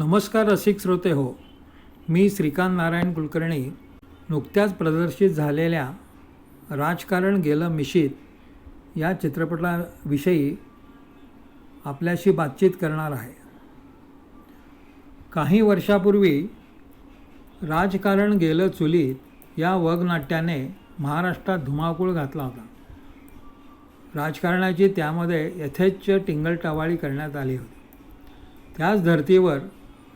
नमस्कार रसिक श्रोते हो. मी श्रीकांत नारायण कुलकर्णी नुकत्याच प्रदर्शित झालेल्या राजकारण गेलं मिशीत या चित्रपटाविषयी आपल्याशी बातचीत करणार आहे. काही वर्षापूर्वी राजकारण गेलं चुलीत या वगनाट्याने महाराष्ट्रात धुमाकूळ घातला होता. राजकारणाची त्यामध्ये यथेच्छ टिंगलटावाळी करण्यात आली होती. त्याच धर्तीवर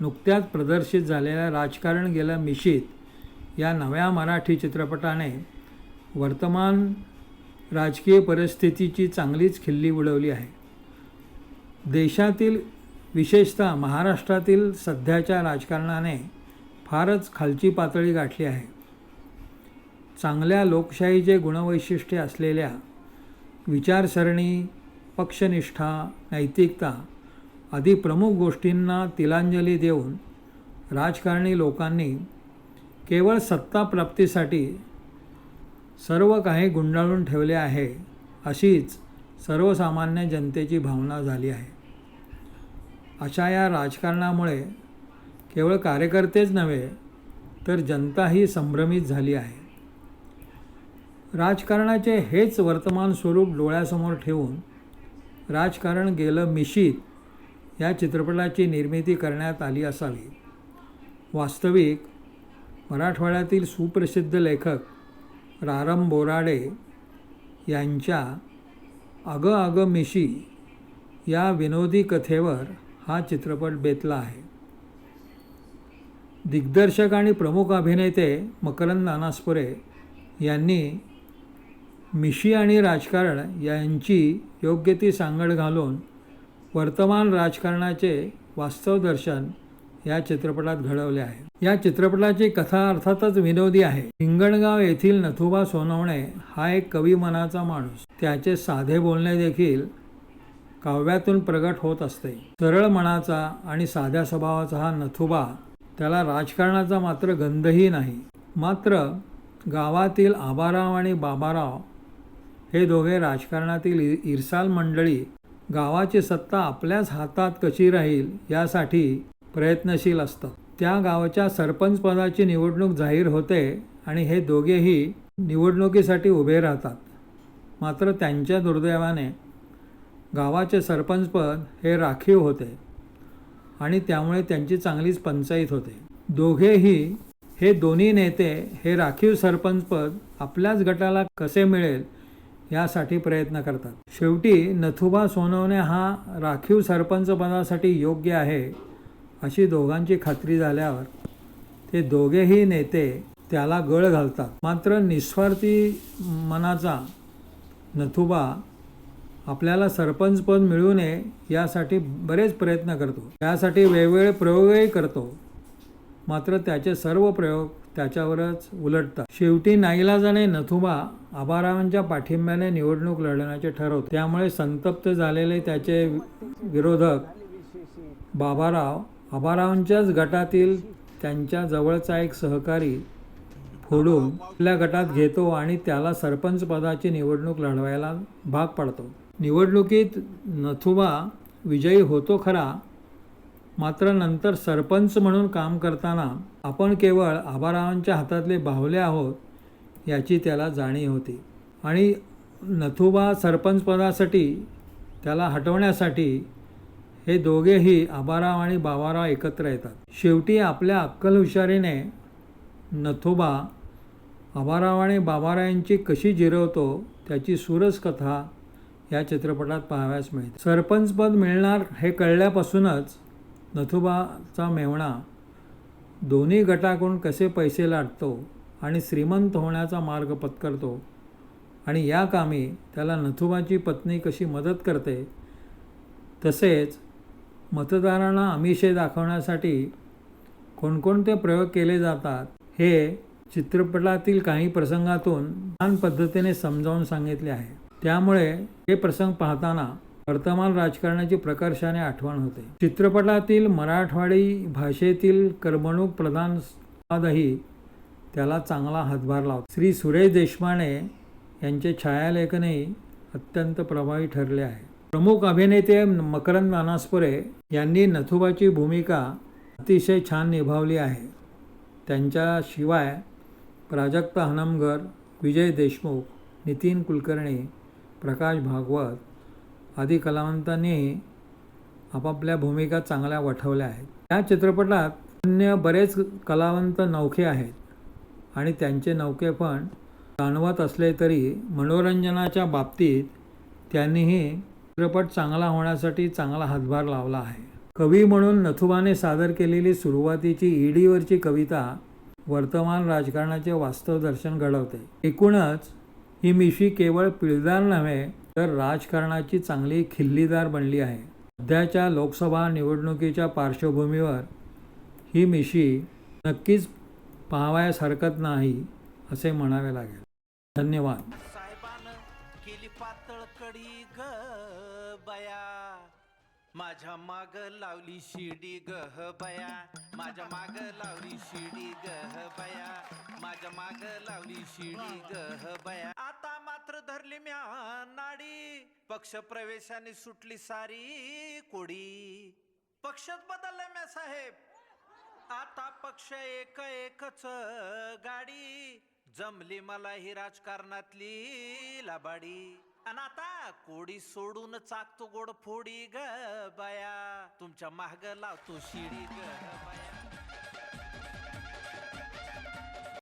नुकत्याच प्रदर्शित झालेल्या राजकारण गेलं मिशीत या नव्या मराठी चित्रपटाने वर्तमान राजकीय परिस्थितीची चांगलीच खिल्ली उडवली आहे. देशातील विशेषतः महाराष्ट्रातील सध्याच्या राजकारणाने फारच खालची पातळी गाठली आहे. चांगल्या लोकशाहीचे गुणवैशिष्ट्ये असलेल्या विचारसरणी पक्षनिष्ठा नैतिकता आदी प्रमुख गोष्टींना तिलांजली देऊन राजकारणी लोकांनी केवळ सत्ता प्राप्तीसाठी सर्व काही गुंडाळून ठेवले आहे अशीच सर्वसामान्य जनतेची भावना झाली आहे. अशा या राजकारणामुळे केवळ कार्यकर्तेच नव्हे तर जनताही संभ्रमित झाली आहे. राजकारणाचे हेच वर्तमान स्वरूप डोळ्यासमोर ठेवून राजकारण गेलं मिशीत या चित्रपटाची निर्मिती करण्यात आली असावी. वास्तविक मराठवाड्यातील सुप्रसिद्ध लेखक रारम बोराडे यांच्या अगं अगं मिशी या विनोदी कथेवर हा चित्रपट बेतला आहे. दिग्दर्शक आणि प्रमुख अभिनेते मकरंद अनासपुरे यांनी मिशी आणि राजकारण यांची योग्य ती सांगड घालून वर्तमान राजकारणाचे वास्तव दर्शन या चित्रपटात घडवले आहे. या चित्रपटाची कथा अर्थातच विनोदी आहे. हिंगणगाव येथील नथुबा सोनवणे हा एक कवी मनाचा माणूस. त्याचे साधे बोलणे देखील काव्यातून प्रगट होत असते. सरळ मनाचा आणि साध्या स्वभावाचा हा नथुबा त्याला राजकारणाचा मात्र गंधही नाही. मात्र गावातील आबाराव आणि बाबाराव हे दोघे राजकारणातील इ- इरसाल मंडळी गावाची सत्ता आपल्याच हातात कशी राहील यासाठी प्रयत्नशील असतात. त्या गावाच्या सरपंचपदाची निवडणूक जाहीर होते आणि हे दोघेही निवडणुकीसाठी उभे राहतात. मात्र त्यांच्या दुर्दैवाने गावाचे सरपंचपद हे राखीव होते आणि त्यामुळे त्यांची चांगलीच पंचायत होते. दोघेही हे दोन्ही नेते हे राखीव सरपंचपद आपल्याच गटाला कसे मिळेल यासाठी प्रयत्न करतात. शेवटी नथुबा सोनवणे हा राखीव सरपंच पदासाठी योग्य आहे अशी दोघांची खात्री झाल्यावर ते दोघेही नेते त्याला गळ घालतात. मात्र निस्वार्थी मनाचा नथुबा आपल्याला सरपंचपद मिळू नये यासाठी बरेच प्रयत्न करतो. त्यासाठी वेगवेगळे प्रयोगही करतो. मात्र त्याचे सर्व प्रयोग त्याच्यावरच उलटतात. शेवटी नाईलाजाने नथुबा आबारावांच्या पाठिंब्याने निवडणूक लढवण्याचे ठरवतो. त्यामुळे संतप्त झालेले त्याचे विरोधक बाबाराव आबारावांच्याच गटातील त्यांच्या जवळचा एक सहकारी फोडून आपल्या गटात घेतो आणि त्याला सरपंच पदाची निवडणूक लढवायला भाग पडतो. निवडणुकीत नथुबा विजयी होतो खरा मात्र नंतर सरपंच म्हणून काम करताना आपण केवळ आबारावांच्या हातातले बाहुले आहोत याची त्याला जाणीव होती. आणि नथुबा सरपंचपदासाठी त्याला हटवण्यासाठी हे दोघेही आबाराव आणि बाबाराव एकत्र येतात. शेवटी आपल्या अक्कल हुशारीने नथुबा आबाराव आणि बाबाराव यांची कशी जिरवतो त्याची सुरस कथा या चित्रपटात पाहाव्यास मिळते. सरपंचपद मिळणार हे कळल्यापासूनच नथुबाचा मेवणा दोन्ही गटाकडून कसे पैसे लाटतो आणि श्रीमंत होण्याचा मार्ग पत्करतो आणि या कामी त्याला नथुबाची पत्नी कशी मदत करते तसेच मतदारांना अमिषे दाखवण्यासाठी कोणकोणते प्रयोग केले जातात हे चित्रपटातील काही प्रसंगातून छान पद्धतीने समजावून सांगितले आहे. त्यामुळे हे प्रसंग पाहताना वर्तमान राजकारणाची प्रकर्षाने आठवण होते. चित्रपटातील मराठवाडी भाषेतील करमणूक प्रधान स्वादही त्याला चांगला हातभार लावतो. श्री सुरेश देशपांडे यांचे छायालेखनही अत्यंत प्रभावी ठरले आहे. प्रमुख अभिनेते मकरंद अनासपुरे यांनी नथुबाची भूमिका अतिशय छान निभावली आहे. त्यांच्याशिवाय प्राजक्ता हनमगर विजय देशमुख नितीन कुलकर्णी प्रकाश भागवत आदी कलावंतांनी आपापल्या भूमिका चांगल्या वठवल्या आहेत. या चित्रपटात अन्य बरेच कलावंत नौखे आहेत आणि त्यांचे नौके पण जाणवत असले तरी मनोरंजनाच्या बाबतीत त्यांनीही चित्रपट चांगला होण्यासाठी चांगला हातभार लावला आहे. कवी म्हणून नथुबाने सादर केलेली सुरुवातीची ईडीवरची कविता वर्तमान राजकारणाचे वास्तव दर्शन घडवते. एकूणच ही मिशी केवळ पिळदार नव्हे तर राजकारणाची चांगली खिल्लीदार बनली आहे. सध्याच्या लोकसभा निवडणुकीच्या पार्श्वभूमीवर ही मिशी नक्कीच पाहावयास हरकत नाही असे म्हणावे लागेल. धन्यवाद. केली पातळ कडी ग बया. माझ्या माग लावली शिडी गह बया. माझ्या माग लावली शिडी गह बया. माझ्या माग लावली शिडी गह बया. धरली म्या नाडी. पक्ष प्रवेशाने सुटली सारी कोडी. पक्षच बदललाय म्या साहेब. आता पक्ष एक एकच गाडी. जमली मला ही राजकारणातली लबाडी. आणि आता कोडी सोडून चाकतो गोड फोडी ग बया. तुमच्या माग लावतो शिडी ग बया.